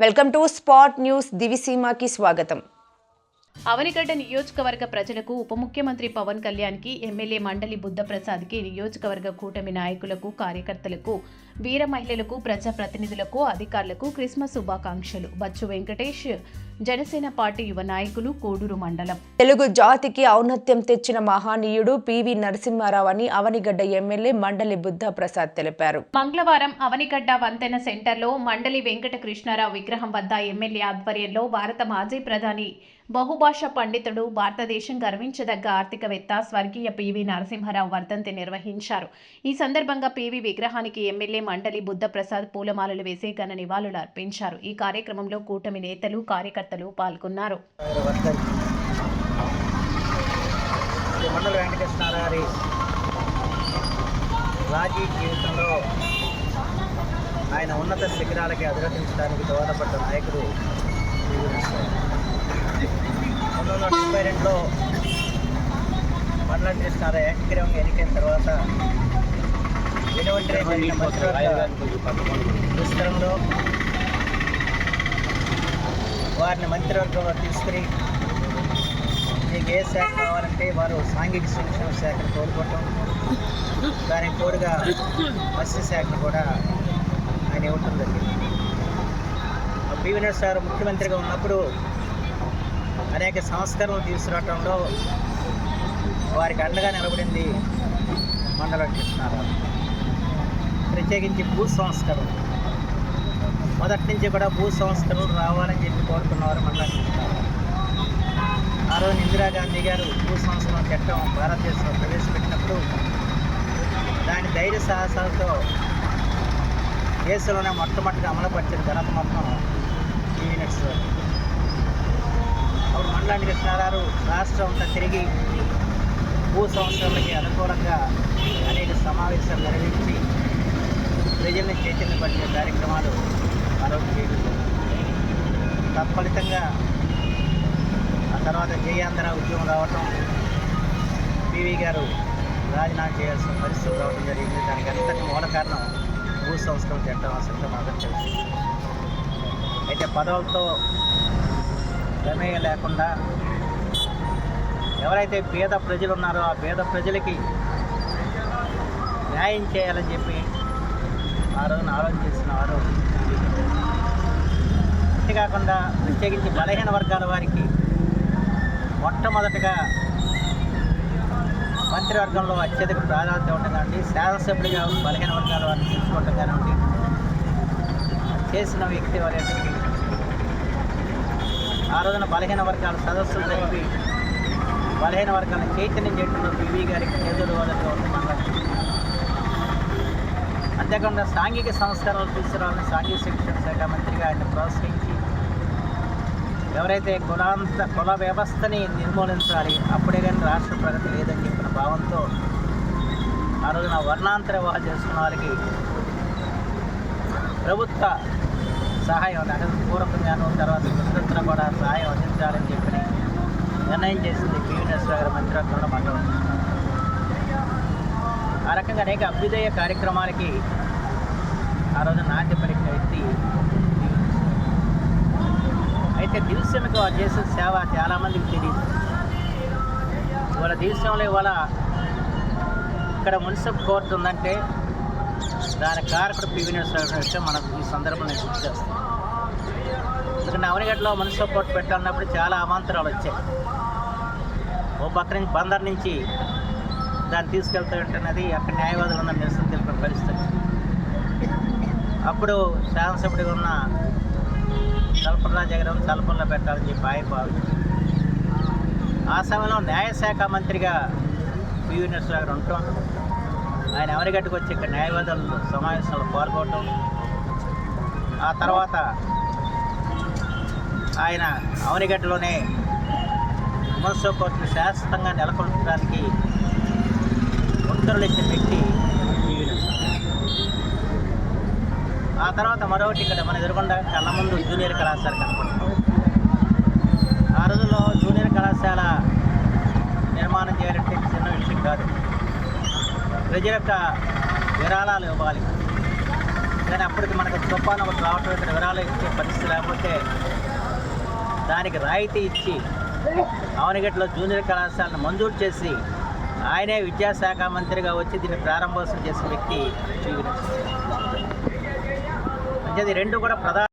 Welcome to spot news దివిసీమకి స్వాగతం. అవనిగడ్డ నియోజకవర్గ ప్రజలకు ఉప ముఖ్యమంత్రి పవన్ కళ్యాణ్కి ఎమ్మెల్యే మండలి బుద్ధప్రసాద్కి నియోజకవర్గ కూటమి నాయకులకు కార్యకర్తలకు వీర మహిళలకు ప్రజాప్రతినిధులకు అధికారులకు క్రిస్మస్ శుభాకాంక్షలు. బచ్చు వెంకటేష్ జనసేన పార్టీ యువ నాయకులు కోడూరు మండలం. తెలుగు జాతికి ఔన్నత్యం తెచ్చిన మహానీయుడు పివి నరసింహారావు అని అవనిగడ్డ ఎమ్మెల్యే మండలి బుద్ధ ప్రసాద్ తెలిపారు. మంగళవారం అవనిగడ్డ వంతెన సెంటర్లో మండలి వెంకట కృష్ణారావు విగ్రహం వద్ద ఎమ్మెల్యే ఆధ్వర్యంలో భారత మాజీ ప్రధాని బహుభాష పండితుడు భారతదేశం గర్వించదగ్గ ఆర్థికవేత్త స్వర్గీయ పివి నరసింహారావు వర్ధంతి నిర్వహించారు. ఈ సందర్భంగా పివి విగ్రహానికి ఎమ్మెల్యే మండలి బుద్ధప్రసాద్ పూలమాలలు వేసి ఘన నివాళులు అర్పించారు. ఈ కార్యక్రమంలో కూటమి నేతలు కార్యకర్తలు పాల్గొన్నారు. రాజీ జీవితంలో ఆయన ఉన్నత శిఖరాలకి అధిగతించడానికి దోహదపడ్డ నాయకుడు పంతొమ్మిది వందల తొంభై రెండులో మండలం కృష్ణారావు ఏకగ్రీవంగా ఎన్నికైన తర్వాత వెనువంటనే జరిగిన మంత్రివర్గ విస్తరణలో వారిని మంత్రివర్గంలో తీసుకుని మీకు ఏ శాఖ కావాలంటే వారు సాంఘిక సంక్షేమ శాఖను కోరుకోవటం దానికి తోడుగా మత్స్య శాఖను కూడా ఆయన ఇవ్వటం జరిగింది. సార్ ముఖ్యమంత్రిగా ఉన్నప్పుడు అనేక సంస్కరణలు తీసుకురావటంలో వారికి అండగా నిలబడింది మండలం కృష్ణారావు ప్రత్యేకించి భూ సంస్కరణ మొదటి నుంచి కూడా భూ సంస్కరణలు రావాలని చెప్పి కోరుకున్నవారు మళ్ళీ ఆ రోజు ఇందిరాగాంధీ గారు భూ సంస్కరణ చట్టం భారతదేశంలో ప్రవేశపెట్టినప్పుడు దాని ధైర్య సాహసాలతో దేశంలోనే మొట్టమొదటిగా అమలుపరిచిన ఘనత మొత్తం యూనిట్స్ అప్పుడు మండలానికి కృష్ణారావు రాష్ట్రం అంతా తిరిగి భూ సంవత్సరాలకి అనుకూలంగా అనేక సమావేశాలు నిర్వహించి ప్రజల్ని చైతన్యపరిచే కార్యక్రమాలు ఆ చేయడం తత్ఫలితంగా ఆ తర్వాత జయాంధ్ర ఉద్యమం రావటం పివి గారు రాజీనామా చేయాల్సిన పరిస్థితి రావడం జరిగింది. దానికి అంతటి మూల కారణం భూ సంస్కరణ చట్టం అసలు మాత్రం తెలుసు. అయితే పదవులతో ప్రమేయం లేకుండా ఎవరైతే పేద ప్రజలు ఉన్నారో ఆ పేద ప్రజలకి న్యాయం చేయాలని చెప్పి ఆ రోజున ఆలోచన చేసిన వారు. అంతేకాకుండా ప్రత్యేకించి బలహీన వర్గాల వారికి మొట్టమొదటగా మంత్రివర్గంలో అత్యధిక ప్రాధాన్యత ఉంటుంది కానివ్వండి శాసనసభ్యుడిగా బలహీన వర్గాల వారిని తీసుకోవటం కానివ్వండి చేసిన వ్యక్తి వారికి ఆ రోజున బలహీన వర్గాల సదస్సులు జరిపి బలహీన వర్గాలను చైతన్యం చేయడంలో పివి గారికి ఎదురు వదలుగా ఉంది అంతేకాకుండా సాంఘిక సంస్కరణలు తీసుకురావాలని సాంఘిక శిక్షణ శాఖ మంత్రిగా ఆయన ప్రోత్సహించి ఎవరైతే కులాంత కుల వ్యవస్థని నిర్మూలించాలి అప్పుడే కానీ రాష్ట్ర ప్రగతి లేదని చెప్పిన భావంతో ఆ రోజున వర్ణాంతర వివాహం చేసుకున్న వారికి ప్రభుత్వ సహాయం అంటే పూర్వకంగాను తర్వాత విస్తృతంగా కూడా సహాయం అందించాలని చెప్పి నిర్ణయం చేసింది పివి నరసింహ గారి మంత్రివర్గంలో మండలం. ఆ రకంగా అనేక అభ్యుదయ కార్యక్రమాలకి ఆ రోజు నాట్య పలికిన వ్యక్తి అయితే దివ్యసేనకు వారు చేసిన సేవ చాలామందికి తెలియదు. ఇవాళ దివ్యసేనలో ఇవాళ ఇక్కడ మున్సిపల్ కోర్టు ఉందంటే దాని కారకుడు పివి నరసింహరావు విషయం మనకు ఈ సందర్భంలో నేను గుర్తు చేస్తాను. ఎందుకంటే అవనిగడ్డలో మున్సిపల్ కోర్టు పెట్టాలన్నప్పుడు చాలా అవాంతరాలు వచ్చాయి. ఓ పక్క నుంచి బందర్ నుంచి దాన్ని తీసుకెళ్తా ఉంటున్నది అక్కడ న్యాయవాదులు ఉన్న నిరసన తెలిపిన పరిస్థితి. అప్పుడు శాసనసభ్యుడిగా ఉన్న కల్పనరాజు గారు కల్పనలో పెట్టాలని చెప్పి ఆయన భావించారు ఆ సమయంలో న్యాయశాఖ మంత్రిగా పివి నరసింహరావు గారు ఉండటం ఆయన ఎవరిగట్టుకు వచ్చి ఇక్కడ న్యాయవాదులు సమావేశంలో పాల్గొనడం ఆ తర్వాత ఆయన అవనిగడ్డలోనే మున్సిపల్ కోర్టును శాశ్వతంగా నెలకొల్పడానికి ఉత్తర్వులు ఇచ్చిన వ్యక్తి ఆ తర్వాత మరొకటి ఇక్కడ మన ఎదురుగుండా కళ్ళ ముందు జూనియర్ కళాశాల కనపడుతుంది ఆ రోజుల్లో జూనియర్ కళాశాల నిర్మాణం చేయాలంటే చిన్న విషయం కాదు. ప్రజల యొక్క విరాళాలు ఇవ్వాలి. కానీ అప్పటికి మనకు తుఫాను ఒకటి రావటం ఇక్కడ విరాళం ఇచ్చే పరిస్థితి లేకపోతే దానికి రాయితీ ఇచ్చి అవనగట్లో జూనియర్ కళాశాలను మంజూరు చేసి ఆయనే విద్యాశాఖ మంత్రిగా వచ్చి దీన్ని ప్రారంభోత్సవం చేసిన వ్యక్తి పివి అంటే రెండు కూడా ప్రధాన